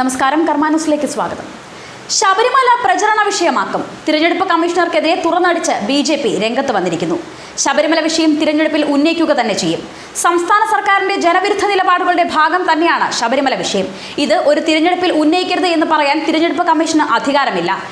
നമസ്കാരം കർമാനുസിലേക്ക് സ്വാഗതം. ശബരിമല പ്രചരണ വിഷയമാക്കും. തിരഞ്ഞെടുപ്പ് കമ്മീഷണർക്കെതിരെ തുറന്നടിച്ച് ബി ജെ പി രംഗത്ത് വന്നിരിക്കുന്നു. ശബരിമല വിഷയം തിരഞ്ഞെടുപ്പിൽ ഉന്നയിക്കുക തന്നെ ചെയ്യും. സംസ്ഥാന സർക്കാരിന്റെ ജനവിരുദ്ധ നിലപാടുകളുടെ ഭാഗം തന്നെയാണ് ശബരിമല വിഷയം. ഇത് ഒരു തിരഞ്ഞെടുപ്പിൽ ഉന്നയിക്കരുത് എന്ന് പറയാൻ തിരഞ്ഞെടുപ്പ് കമ്മീഷന് അധികാരമില്ല.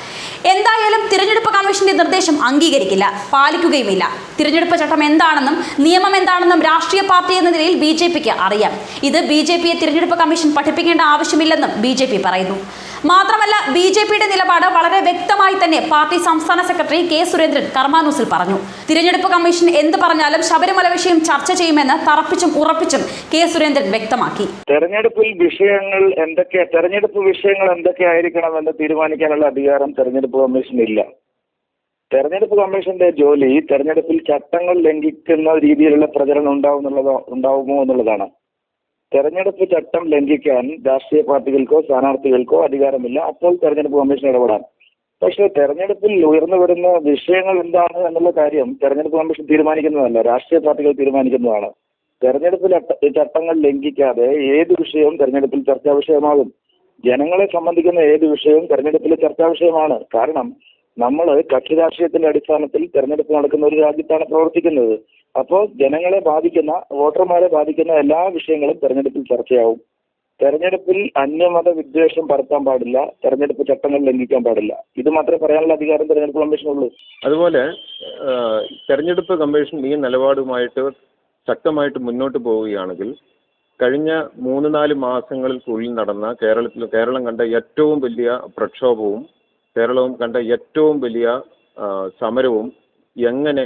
എന്തായാലും തിരഞ്ഞെടുപ്പ് കമ്മീഷന്റെ നിർദ്ദേശം അംഗീകരിക്കില്ല. പാലിക്കുകയുമില്ല. തിരഞ്ഞെടുപ്പ് ചട്ടം എന്താണെന്നും നിയമം എന്താണെന്നും രാഷ്ട്രീയ പാർട്ടി എന്ന നിലയിൽ ബി അറിയാം. ഇത് ബി ജെ പിയെ തിരഞ്ഞെടുപ്പ് കമ്മീഷൻ പഠിപ്പിക്കേണ്ട ആവശ്യമില്ലെന്നും ബി പറയുന്നു. മാത്രമല്ല ബി ജെ പിയുടെ നിലപാട് വളരെ വ്യക്തമായി തന്നെ പാർട്ടി സംസ്ഥാന സെക്രട്ടറി കെ സുരേന്ദ്രൻ കർമാനൂസിൽ പറഞ്ഞു. തിരഞ്ഞെടുപ്പ് കമ്മീഷൻ എന്ത് പറഞ്ഞാലും ശബരിമല വിഷയം ചർച്ച ചെയ്യുമെന്ന് തറപ്പിച്ചും ഉറപ്പിച്ചും കെ സുരേന്ദ്രൻ വ്യക്തമാക്കി. തെരഞ്ഞെടുപ്പിൽ വിഷയങ്ങൾ എന്തൊക്കെ തെരഞ്ഞെടുപ്പ് വിഷയങ്ങൾ എന്തൊക്കെയായിരിക്കണം എന്ന് തീരുമാനിക്കാനുള്ള അധികാരം തെരഞ്ഞെടുപ്പ് കമ്മീഷൻ ഇല്ല തെരഞ്ഞെടുപ്പ് കമ്മീഷന്റെ ജോലി തെരഞ്ഞെടുപ്പിൽ ചട്ടങ്ങൾ ലംഘിക്കുന്ന രീതിയിലുള്ള പ്രചരണം ഉണ്ടാവുന്നുള്ളതോ ഉണ്ടാവുമോ എന്നുള്ളതാണ്. തെരഞ്ഞെടുപ്പ് ചട്ടം ലംഘിക്കാൻ രാഷ്ട്രീയ പാർട്ടികൾക്കോ സ്ഥാനാർത്ഥികൾക്കോ അധികാരമില്ല. അപ്പോൾ തെരഞ്ഞെടുപ്പ് കമ്മീഷൻ ഇടപെടാം. പക്ഷെ തെരഞ്ഞെടുപ്പിൽ ഉയർന്നു വരുന്ന വിഷയങ്ങൾ എന്താണ് എന്നുള്ള കാര്യം തെരഞ്ഞെടുപ്പ് കമ്മീഷൻ തീരുമാനിക്കുന്നതല്ല. രാഷ്ട്രീയ പാർട്ടികൾ തീരുമാനിക്കുന്നതാണ്. തെരഞ്ഞെടുപ്പ് ചട്ടങ്ങൾ ലംഘിക്കാതെ ഏത് വിഷയവും തെരഞ്ഞെടുപ്പിൽ ചർച്ചാ വിഷയമാകും. ജനങ്ങളെ സംബന്ധിക്കുന്ന ഏത് വിഷയവും തെരഞ്ഞെടുപ്പിലെ ചർച്ചാ വിഷയമാണ്. കാരണം നമ്മൾ കക്ഷി രാഷ്ട്രീയത്തിന്റെ അടിസ്ഥാനത്തിൽ തെരഞ്ഞെടുപ്പ് നടക്കുന്ന ഒരു രാജ്യത്താണ് പ്രവർത്തിക്കുന്നത്. അപ്പോൾ ജനങ്ങളെ ബാധിക്കുന്ന വോട്ടർമാരെ ബാധിക്കുന്ന എല്ലാ വിഷയങ്ങളും തെരഞ്ഞെടുപ്പിൽ ചർച്ചയാവും. തെരഞ്ഞെടുപ്പിൽ അന്യമത വിദ്വേഷം പരത്താൻ പാടില്ല. തെരഞ്ഞെടുപ്പ് ചട്ടങ്ങൾ ലംഘിക്കാൻ പാടില്ല. ഇത് മാത്രമേ പറയാനുള്ള അധികാരം തെരഞ്ഞെടുപ്പ് കമ്മീഷനുള്ളൂ. അതുപോലെ തെരഞ്ഞെടുപ്പ് കമ്മീഷൻ ഈ നിലപാടുമായിട്ട് ശക്തമായിട്ട് മുന്നോട്ട് പോവുകയാണെങ്കിൽ കഴിഞ്ഞ മൂന്ന് നാല് മാസങ്ങൾക്കുള്ളിൽ നടന്ന കേരളത്തിൽ കേരളം കണ്ട ഏറ്റവും വലിയ പ്രക്ഷോഭവും കേരളവും കണ്ട ഏറ്റവും വലിയ സമരവും എങ്ങനെ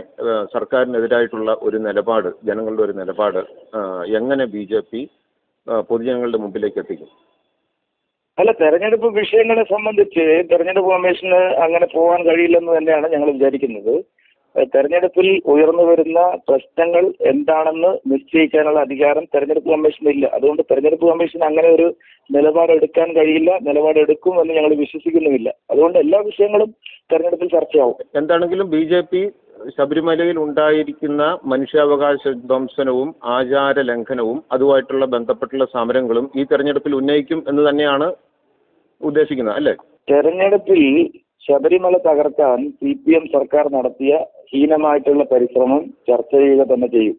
സർക്കാരിനെതിരായിട്ടുള്ള ഒരു നിലപാട് ജനങ്ങളുടെ ഒരു നിലപാട് എങ്ങനെ ബി ജെ പി പൊതുജനങ്ങളുടെ മുമ്പിലേക്ക് എത്തിക്കും? അല്ല തെരഞ്ഞെടുപ്പ് വിഷയങ്ങളെ സംബന്ധിച്ച് തെരഞ്ഞെടുപ്പ് കമ്മീഷന് അങ്ങനെ പോകാൻ കഴിയില്ലെന്ന് തന്നെയാണ് ഞങ്ങൾ വിചാരിക്കുന്നത്. തെരഞ്ഞെടുപ്പിൽ ഉയർന്നു വരുന്ന പ്രശ്നങ്ങൾ എന്താണെന്ന് നിശ്ചയിക്കാനുള്ള അധികാരം തെരഞ്ഞെടുപ്പ് കമ്മീഷന് ഇല്ല അതുകൊണ്ട് തെരഞ്ഞെടുപ്പ് കമ്മീഷൻ അങ്ങനെ ഒരു നിലപാടെടുക്കാൻ കഴിയില്ല നിലപാടെടുക്കും എന്ന് ഞങ്ങൾ വിശ്വസിക്കുന്നുമില്ല. അതുകൊണ്ട് എല്ലാ വിഷയങ്ങളും തെരഞ്ഞെടുപ്പിൽ ചർച്ചയാവും. എന്താണെങ്കിലും ബി ജെ പി ശബരിമലയിൽ ഉണ്ടായിരിക്കുന്ന മനുഷ്യാവകാശ ധ്വംസനവും ആചാര ലംഘനവും അതുമായിട്ടുള്ള ബന്ധപ്പെട്ടുള്ള സമരങ്ങളും ഈ തെരഞ്ഞെടുപ്പിൽ ഉന്നയിക്കും എന്ന് തന്നെയാണ് ഉദ്ദേശിക്കുന്നത് അല്ലേ? തെരഞ്ഞെടുപ്പിൽ ശബരിമല തകർക്കാൻ സി പി എം സർക്കാർ നടത്തിയ ഹീനമായിട്ടുള്ള പരിശ്രമം ചർച്ച ചെയ്യുക തന്നെ ചെയ്യും.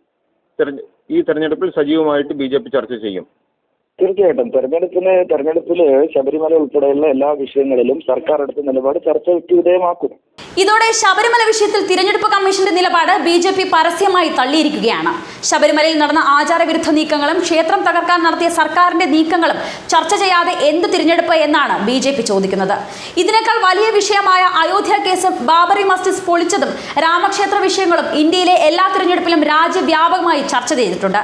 ഈ തെരഞ്ഞെടുപ്പിൽ സജീവമായിട്ട് ബി ജെ പി ചർച്ച ചെയ്യും. തീർച്ചയായിട്ടും. തെരഞ്ഞെടുപ്പിന് തെരഞ്ഞെടുപ്പിൽ ശബരിമല ഉൾപ്പെടെയുള്ള എല്ലാ വിഷയങ്ങളിലും സർക്കാർ എടുത്ത നിലപാട് ചർച്ചയ്ക്ക് വിധേയമാക്കും. ഇതോടെ ശബരിമല വിഷയത്തിൽ തിരഞ്ഞെടുപ്പ് കമ്മീഷന്റെ നിലപാട് ബി ജെ പി പരസ്യമായി തള്ളിയിരിക്കുകയാണ്. ശബരിമലയിൽ നടന്ന ആചാരവിരുദ്ധ നീക്കങ്ങളും ക്ഷേത്രം തകർക്കാൻ നടത്തിയ സർക്കാരിന്റെ നീക്കങ്ങളും ചർച്ച ചെയ്യാതെ എന്ത് തിരഞ്ഞെടുപ്പ് എന്നാണ് ബി ജെ പി ചോദിക്കുന്നത്. ഇതിനേക്കാൾ വലിയ വിഷയമായ അയോധ്യ കേസ് ബാബറി മസ്ജിദ് പൊളിച്ചതും രാമക്ഷേത്ര വിഷയങ്ങളും ഇന്ത്യയിലെ എല്ലാ തിരഞ്ഞെടുപ്പിലും രാജ്യവ്യാപകമായി ചർച്ച ചെയ്തിട്ടുണ്ട്.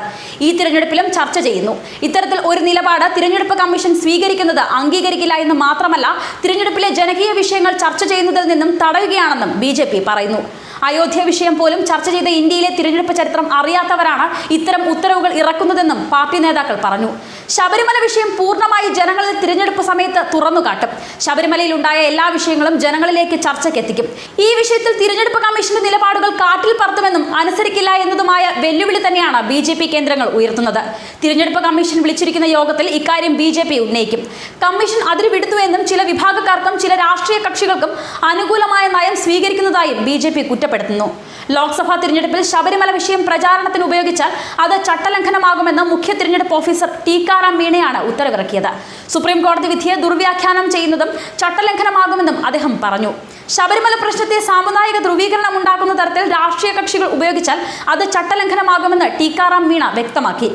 ഈ തിരഞ്ഞെടുപ്പിലും ചർച്ച ചെയ്യുന്നു. ഇത്തരത്തിൽ ഒരു നിലപാട് തിരഞ്ഞെടുപ്പ് കമ്മീഷൻ സ്വീകരിക്കുന്നത് അംഗീകരിക്കില്ല എന്ന് മാത്രമല്ല തിരഞ്ഞെടുപ്പിലെ ജനകീയ വിഷയങ്ങൾ ചർച്ച ചെയ്യുന്നതിൽ നിന്നും തടയുകയാണെന്നും ബി പറയുന്നു. അയോധ്യ വിഷയം പോലും ചർച്ച ചെയ്ത ഇന്ത്യയിലെ തിരഞ്ഞെടുപ്പ് ചരിത്രം അറിയാത്തവരാണ് ഇത്തരം ഉത്തരവുകൾ ഇറക്കുന്നതെന്നും പാർട്ടി നേതാക്കൾ പറഞ്ഞു. ശബരിമല വിഷയം പൂർണമായി ജനങ്ങളിൽ തിരഞ്ഞെടുപ്പ് സമയത്ത് തുറന്നുകാട്ടും. ശബരിമലയിൽ ഉണ്ടായ എല്ലാ വിഷയങ്ങളും ജനങ്ങളിലേക്ക് ചർച്ചയ്ക്ക് എത്തിക്കും. ഈ വിഷയത്തിൽ തിരഞ്ഞെടുപ്പ് കമ്മീഷന്റെ നിലപാടുകൾ കാറ്റിൽ പറത്തുമെന്നും അനുസരിക്കില്ല എന്നതുമായ വെല്ലുവിളി തന്നെയാണ് ബി ജെ പി കേന്ദ്രങ്ങൾ ഉയർത്തുന്നത്. തിരഞ്ഞെടുപ്പ് കമ്മീഷൻ വിളിച്ചിരിക്കുന്ന യോഗത്തിൽ ഇക്കാര്യം ബി ജെ പി ഉന്നയിക്കും. കമ്മീഷൻ അതിരുവിടുത്തുവെന്നും ചില വിഭാഗക്കാർക്കും ചില രാഷ്ട്രീയ കക്ഷികൾക്കും അനുകൂലമായ നയം സ്വീകരിക്കുന്നതായും ബി ജെ പി കുറ്റപ്പെടുത്തുന്നു. ലോക്സഭാ തിരഞ്ഞെടുപ്പിൽ ശബരിമല വിഷയം പ്രചാരണത്തിന് ഉപയോഗിച്ചാൽ അത് ചട്ടലംഘനമാകുമെന്ന് മുഖ്യ തിരഞ്ഞെടുപ്പ് ഓഫീസർ ടീക്കാറാം മീണയാണ് ഉത്തരവിറക്കിയത്. സുപ്രീം കോടതി വിധിയെ ദുർവ്യാഖ്യാനം ചെയ്യുന്നതും ചട്ടലംഘനമാകുമെന്നും അദ്ദേഹം പറഞ്ഞു. ശബരിമല പ്രശ്നത്തെ സാമുദായിക ധ്രുവീകരണം ഉണ്ടാക്കുന്ന തരത്തിൽ രാഷ്ട്രീയ കക്ഷികൾ ഉപയോഗിച്ചാൽ അത് ചട്ടലംഘനമാകുമെന്ന് ടീക്കാറാം മീണ വ്യക്തമാക്കി.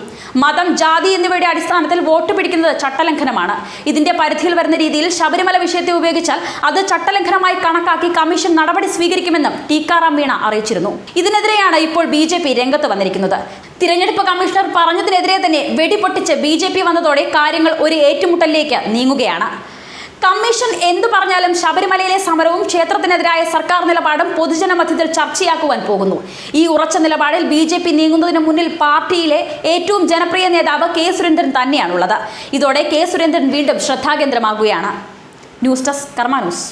മതം ജാതി എന്നിവയുടെ അടിസ്ഥാനത്തിൽ വോട്ട് പിടിക്കുന്നത് ചട്ടലംഘനമാണ്. ഇതിന്റെ പരിധിയിൽ വരുന്ന രീതിയിൽ ശബരിമല വിഷയത്തെ ഉപയോഗിച്ചാൽ അത് ചട്ടലംഘനമായി കണക്കാക്കി കമ്മീഷൻ നടപടി സ്വീകരിക്കുമെന്നും ടീക്കാറാം മീണ അറിയിച്ചിരുന്നു. ഇതിനെതിരെയാണ് ഇപ്പോൾ ബി രംഗത്ത് വന്നിരിക്കുന്നത്. തിരഞ്ഞെടുപ്പ് കമ്മീഷണർ പറഞ്ഞതിനെതിരെ തന്നെ വെടിപൊട്ടിച്ച് ബി വന്നതോടെ കാര്യങ്ങൾ ഒരു ഏറ്റുമുട്ടലിലേക്ക് നീങ്ങുകയാണ്. കമ്മീഷൻ എന്തു പറഞ്ഞാലും ശബരിമലയിലെ സമരവും ക്ഷേത്രത്തിനെതിരായ സർക്കാർ നിലപാടും പൊതുജന മധ്യത്തിൽ ചർച്ചയാക്കുവാൻ പോകുന്നു. ഈ ഉറച്ച നിലപാടിൽ ബി ജെ പി നീങ്ങുന്നതിന് മുന്നിൽ പാർട്ടിയിലെ ഏറ്റവും ജനപ്രിയ നേതാവ് കെ സുരേന്ദ്രൻ തന്നെയാണുള്ളത്. ഇതോടെ കെ സുരേന്ദ്രൻ വീണ്ടും ശ്രദ്ധാകേന്ദ്രമാകുകയാണ്. News desk Karma news.